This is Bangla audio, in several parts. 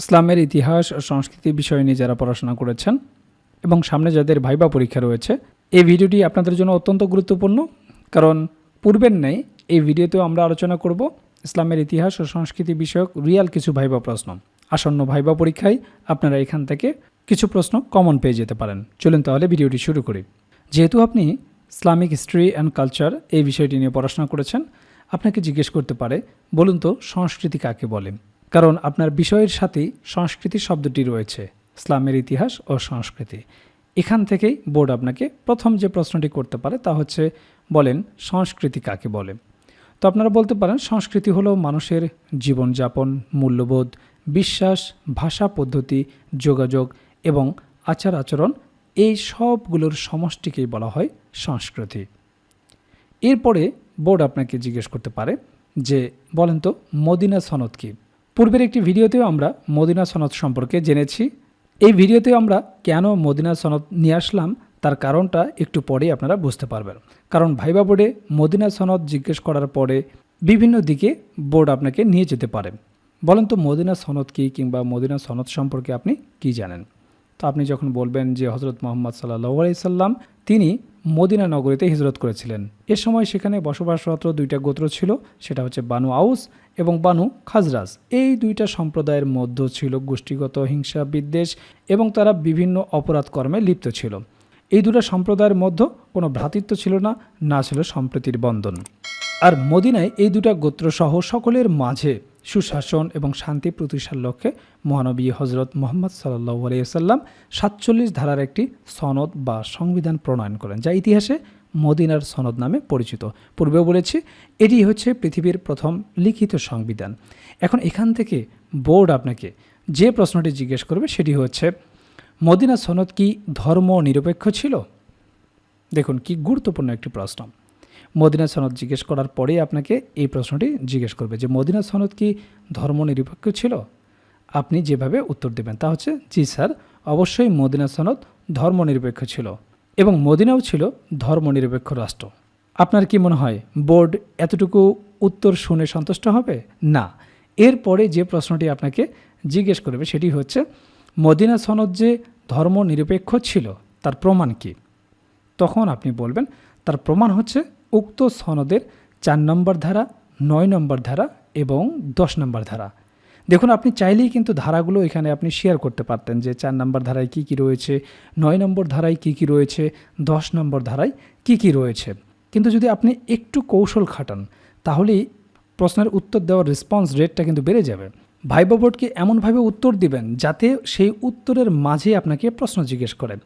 ইসলামের ইতিহাস ও সংস্কৃতি বিষয় নিয়ে যারা পড়াশোনা করেছেন এবং সামনে যাদের ভাইবা পরীক্ষা রয়েছে, এই ভিডিওটি আপনাদের জন্য অত্যন্ত গুরুত্বপূর্ণ। কারণ পূর্বের নেই এই ভিডিওতেও আমরা আলোচনা করব ইসলামের ইতিহাস ও সংস্কৃতি বিষয়ক রিয়াল কিছু ভাইবা প্রশ্ন। আসন্ন ভাইবা পরীক্ষায় আপনারা এখান থেকে কিছু প্রশ্ন কমন পেয়ে যেতে পারেন। চলুন তাহলে ভিডিওটি শুরু করি। যেহেতু আপনি ইসলামিক হিস্ট্রি অ্যান্ড কালচার এই বিষয়টি নিয়ে পড়াশোনা করেছেন, আপনাকে জিজ্ঞেস করতে পারে, বলুন তো সংস্কৃতি কাকে বলে? কারণ আপনার বিষয়ের সাথেই সংস্কৃতি শব্দটি রয়েছে, ইসলামের ইতিহাস ও সংস্কৃতি। এখান থেকেই বোর্ড আপনাকে প্রথম যে প্রশ্নটি করতে পারে তা হচ্ছে, বলেন সংস্কৃতি কাকে বলে? তো আপনারা বলতে পারেন, সংস্কৃতি হলো মানুষের জীবনযাপন, মূল্যবোধ, বিশ্বাস, ভাষা পদ্ধতি, যোগাযোগ এবং আচার আচরণ, এই সবগুলোর সমষ্টিকেই বলা হয় সংস্কৃতি। এরপরে বোর্ড আপনাকে জিজ্ঞেস করতে পারে যে, বলেন তো মদিনা সনদ কি? পূর্বের একটি ভিডিওতেও আমরা মদিনা সনদ সম্পর্কে জেনেছি। এই ভিডিওতে আমরা কেন মদিনা সনদ নিয়ে আসলাম, তার কারণটা একটু পরেই আপনারা বুঝতে পারবেন। কারণ ভাইবা বোর্ডে মদিনা সনদ জিজ্ঞেস করার পরে বিভিন্ন দিকে বোর্ড আপনাকে নিয়ে যেতে পারে। বলেন তো মদিনা সনদ কী কিংবা মদিনা সনদ সম্পর্কে আপনি কি জানেন? তো আপনি যখন বলবেন যে হজরত মোহাম্মদ সাল্লাহ আলাইসাল্লাম তিনি মদিনা নগরীতে হিজরত করেছিলেন। এ সময় সেখানে বসবাসরত দুইটা গোত্র ছিল, সেটা হচ্ছে বানু আউস এবং বানু খাজরাজ। এই দুইটা সম্প্রদায়ের মধ্যে ছিল গোষ্ঠীগত হিংসা, বিদ্বেষ এবং তারা বিভিন্ন অপরাধ কর্মে লিপ্ত ছিল। এই দুটো সম্প্রদায়ের মধ্যে কোনো ভ্রাতৃত্ব ছিল না না ছিল সম্প্রীতির বন্ধন। আর মদিনায় এই দুটা গোত্রসহ সকলের মাঝে সুশাসন এবং শান্তি প্রতিষ্ঠার লক্ষ্যে মহানবী হজরত মোহাম্মদ সাল্লাহ আলিয়াল্লাম সাতচল্লিশ ধারার একটি সনদ বা সংবিধান প্রণয়ন করেন, যা ইতিহাসে মদিনার সনদ নামে পরিচিত। পূর্বেও বলেছি, এটি হচ্ছে পৃথিবীর প্রথম লিখিত সংবিধান। এখন এখান থেকে বোর্ড আপনাকে যে প্রশ্নটি জিজ্ঞেস করবে সেটি হচ্ছে মদিনা সনদ কি ধর্ম নিরপেক্ষ ছিল? দেখুন, কি গুরুত্বপূর্ণ একটি প্রশ্ন। মদিনা সনদ জিজ্ঞেস করার পরেই আপনাকে এই প্রশ্নটি জিজ্ঞেস করবে যে, মদিনা সনদ কি ধর্ম নিরপেক্ষ ছিল? আপনি যেভাবে উত্তর দেবেন তা হচ্ছে, জি স্যার, অবশ্যই মদিনা সনদ ধর্ম নিরপেক্ষ ছিল এবং মদিনাও ছিল ধর্ম নিরপেক্ষ রাষ্ট্র। আপনার কি মনে হয়, বোর্ড এতটুকু উত্তর শুনে সন্তুষ্ট হবে? না। এরপরে যে প্রশ্নটি আপনাকে জিজ্ঞেস করবে সেটি হচ্ছে, মদিনা সনদ যে ধর্ম নিরপেক্ষ ছিল, তার প্রমাণ কি? তখন আপনি বলবেন, তার প্রমাণ হচ্ছে উক্ত সনদের চার নম্বর ধারা, নয় নম্বর ধারা এবং দশ নম্বর ধারা। দেখুন, আপনি চাইলেই কিন্তু ধারাগুলো এখানে আপনি শেয়ার করতে পারতেন যে চার নম্বর ধারায় কী কী রয়েছে, নয় নম্বর ধারায় কী কী রয়েছে, দশ নম্বর ধারায় কী কী রয়েছে। কিন্তু যদি আপনি একটু কৌশল খাটান, তাহলেই প্রশ্নের উত্তর দেওয়ার রেসপন্স রেটটা কিন্তু বেড়ে যাবে। ভাইবা বোর্ডকে এমনভাবে উত্তর দিবেন যাতে সেই উত্তরের মাঝে আপনাকে প্রশ্ন জিজ্ঞেস করেন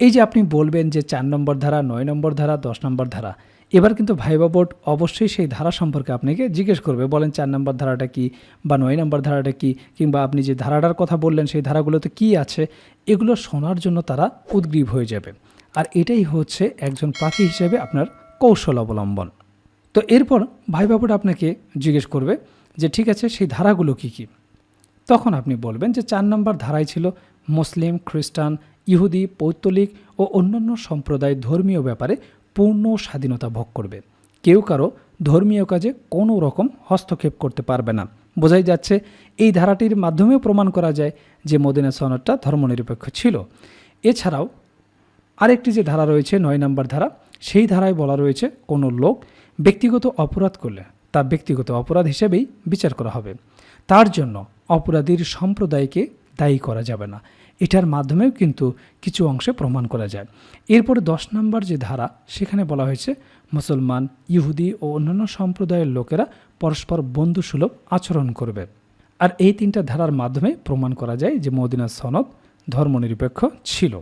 এই যে আপনি বলবেন যে চার নম্বর ধারা, নয় নম্বর ধারা, দশ নম্বর ধারা, এবার কিন্তু ভাইবা বোর্ড অবশ্যই সেই ধারা সম্পর্কে আপনাকে জিজ্ঞেস করবে। বলেন চার নম্বর ধারাটা কি বা নয় নম্বর ধারাটা কি, কিংবা আপনি যে ধারাটার কথা বললেন সেই ধারাগুলোতে কি আছে, এগুলো শোনার জন্য তারা উদ্গ্রীব হয়ে যাবে। আর এটাই হচ্ছে একজন প্রার্থী হিসেবে আপনার কৌশল অবলম্বন। তো এরপর ভাইবা বোর্ড আপনাকে জিজ্ঞেস করবে যে ঠিক আছে, সেই ধারাগুলো কি কি? তখন আপনি বলবেন যে চার নম্বর ধারায় ছিল মুসলিম, খ্রিস্টান ইহুদি, পৌত্তলিক ও অন্যান্য সম্প্রদায় ধর্মীয় ব্যাপারে পূর্ণ স্বাধীনতা ভোগ করবে। কেউ কারও ধর্মীয় কাজে কোনো রকম হস্তক্ষেপ করতে পারবে না। বোঝাই যাচ্ছে, এই ধারাটির মাধ্যমেও প্রমাণ করা যায় যে মদিনা সনদটা ধর্মনিরপেক্ষ ছিল। এছাড়াও আরেকটি যে ধারা রয়েছে, নয় নম্বর ধারা, সেই ধারায় বলা রয়েছে, কোনো লোক ব্যক্তিগত অপরাধ করলে তা ব্যক্তিগত অপরাধ হিসেবেই বিচার করা হবে। তার জন্য অপরাধীর সম্প্রদায়কে দায়ী করা যাবে না। এটার মাধ্যমেও কিন্তু কিছু অংশে প্রমাণ করা যায়। এরপরে দশ নম্বর যে ধারা, সেখানে বলা হয়েছে মুসলমান, ইহুদি ও অন্যান্য সম্প্রদায়ের লোকেরা পরস্পর বন্ধুসুলভ আচরণ করবে। আর এই তিনটা ধারার মাধ্যমে প্রমাণ করা যায় যে মদিনা সনদ ধর্মনিরপেক্ষ ছিল।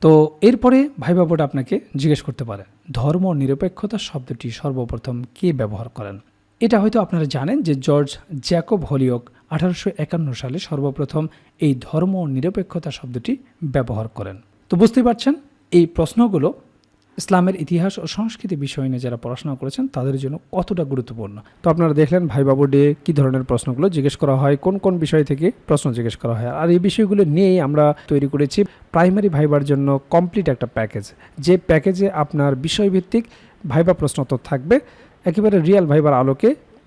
তো এরপরে ভাইবা বোর্ড আপনাকে জিজ্ঞেস করতে পারে ধর্ম নিরপেক্ষতা শব্দটি সর্বপ্রথম কে ব্যবহার করেন? এটা হয়তো আপনারা জানেন যে জর্জ জ্যাকব হলিওক আঠারোশো একান্ন সালে সর্বপ্রথম এই ধর্ম নিরপেক্ষতা শব্দটি ব্যবহার করেন। তো বুঝতে পারছেন, এই প্রশ্নগুলো ইসলামের ইতিহাস ও সংস্কৃতি বিষয় নিয়ে যারা পড়াশোনা করেছেন, তাদের জন্য কতটা গুরুত্বপূর্ণ? তো আপনারা দেখলেন ভাই বাবু ডে কী ধরনের প্রশ্নগুলো জিজ্ঞেস করা হয়, কোন কোন বিষয় থেকে প্রশ্ন জিজ্ঞেস করা হয়। আর এই বিষয়গুলো নিয়েই আমরা তৈরি করেছি প্রাইমারি ভাইবার জন্য কমপ্লিট একটা প্যাকেজ। যে প্যাকেজে আপনার বিষয়ভিত্তিক ভাইবা প্রশ্ন তো থাকবে, একেবারে রিয়াল ভাইবার আলোকে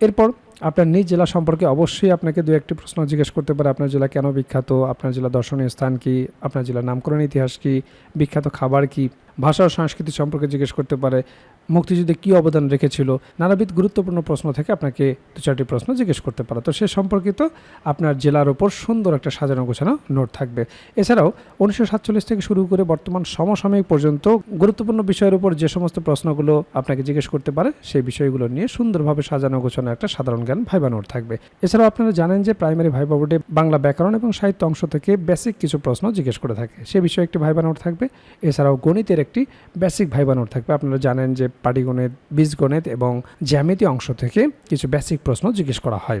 এরপর আপনার নিজ জেলা সম্পর্কে অবশ্যই আপনাকে দু একটি প্রশ্ন জিজ্ঞেস করতে পারে, আপনার জেলা কেন বিখ্যাত, আপনার জেলা দর্শনীয় স্থান কি, আপনার জেলার নামকরণ ইতিহাস কি, বিখ্যাত খাবার কি, ভাষা ও সংস্কৃতি সম্পর্কে জিজ্ঞেস করতে পারে, মুক্তিযুদ্ধে কী অবদান রেখেছিল, নানাবিধ গুরুত্বপূর্ণ প্রশ্ন থেকে আপনাকে দু চারটি প্রশ্ন জিজ্ঞেস করতে পারে। তো সে সম্পর্কিত আপনার জেলার ওপর সুন্দর একটা সাজানো গোছানো নোট থাকবে। এছাড়াও উনিশশো সাতচল্লিশ থেকে শুরু করে বর্তমান সমসাময়িক পর্যন্ত গুরুত্বপূর্ণ বিষয়ের উপর যে সমস্ত প্রশ্নগুলো আপনাকে জিজ্ঞেস করতে পারে, সেই বিষয়গুলো নিয়ে সুন্দরভাবে সাজানো গোছানো একটা সাধারণ জ্ঞান ভাইবা নোট থাকবে। এছাড়াও আপনারা জানেন যে প্রাইমারি ভাইবা বোর্ডে বাংলা ব্যাকরণ এবং সাহিত্য অংশ থেকে বেসিক কিছু প্রশ্ন জিজ্ঞেস করে থাকে। সে বিষয়ে একটি ভাইবা নোট থাকবে। এছাড়াও গণিতের একটি বেসিক ভাইবা নোট থাকবে। আপনারা জানেন যে পাটিগণিত, বীজগণিত এবং জ্যামিতি অংশ থেকে কিছু বেসিক প্রশ্ন জিজ্ঞেস করা হয়।